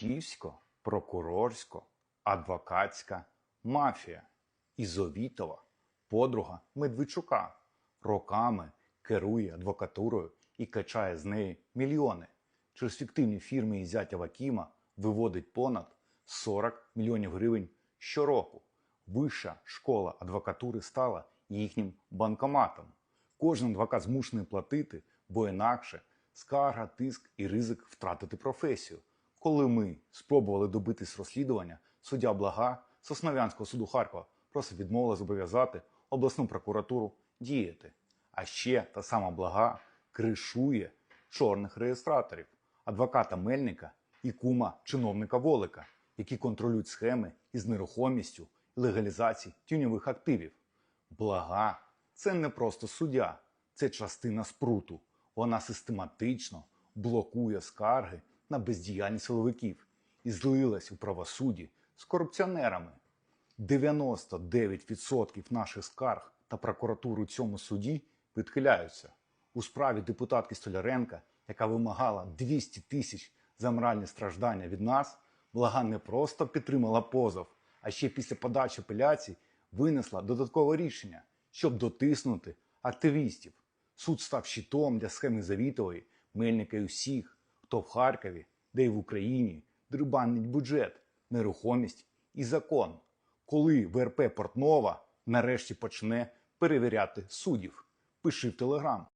суддівсько-прокурорсько-адвокатська мафія. Ізовітова, подруга Медведчука, роками керує адвокатурою і качає з неї мільйони. Через фіктивні фірми і зятя Вакіма виводить понад 40 мільйонів гривень щороку. Вища школа адвокатури стала їхнім банкоматом. Кожен адвокат змушений платити, бо інакше скарга, тиск і ризик втратити професію. Коли ми спробували добитись розслідування, суддя Блага Соснов'янського суду Харкова просто відмовила зобов'язати обласну прокуратуру діяти. А ще та сама Блага кришує чорних реєстраторів, адвоката Мельника і кума чиновника Волика, які контролюють схеми із нерухомістю і легалізації тюньових активів. Блага це не просто суддя, це частина спруту. Вона систематично блокує скарги на бездіяльність силовиків і злилась у правосудді з корупціонерами. 99% наших скарг та прокуратури у цьому суді відхиляються. У справі депутатки Столяренка, яка вимагала 200 тисяч за моральні страждання від нас, блага не просто підтримала позов, а ще після подачі апеляцій винесла додаткове рішення, щоб дотиснути активістів. Суд став щитом для схеми Завітової, Мельника і усіх, хто в Харкові, де й в Україні дерибанить бюджет, нерухомість і закон. Коли ВРП Портнова нарешті почне перевіряти суддів. Пиши в Телеграм.